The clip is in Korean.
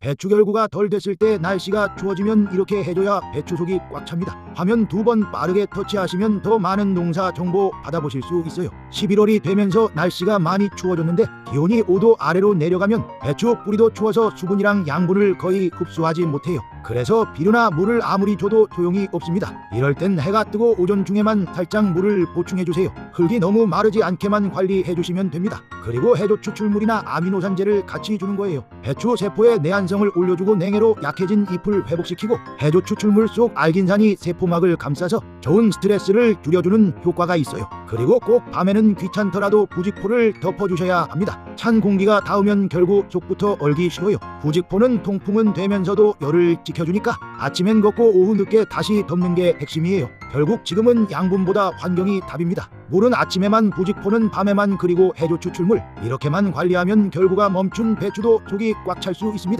배추 결구가 덜 됐을 때 날씨가 추워지면 이렇게 해줘야 배추 속이 꽉 찹니다. 화면 두 번 빠르게 터치하시면 더 많은 농사 정보 받아보실 수 있어요. 11월이 되면서 날씨가 많이 추워졌는데 기온이 5도 아래로 내려가면 배추 뿌리도 추워서 수분이랑 양분을 거의 흡수하지 못해요. 그래서 비료나 물을 아무리 줘도 소용이 없습니다. 이럴 땐 해가 뜨고 오전 중에만 살짝 물을 보충해 주세요. 흙이 너무 마르지 않게만 관리해 주시면 됩니다. 그리고 해조 추출물이나 아미노산제를 같이 주는 거예요. 배추 세포의 내한성을 올려주고 냉해로 약해진 잎을 회복시키고 해조 추출물 속 알긴산이 세포막을 감싸서 좋은 스트레스를 줄여주는 효과가 있어요. 그리고 꼭 밤에는 귀찮더라도 부직포를 덮어주셔야 합니다. 찬 공기가 닿으면 결국 속부터 얼기 쉬워요. 부직포는 통풍은 되면서도 열을 지켜주니까 아침엔 걷고 오후 늦게 다시 덮는 게 핵심이에요. 결국 지금은 양분보다 환경이 답입니다. 물은 아침에만 부직포는 밤에만 그리고 해조 추출물 이렇게만 관리하면 결구가 멈춘 배추도 속이 꽉 찰 수 있습니다.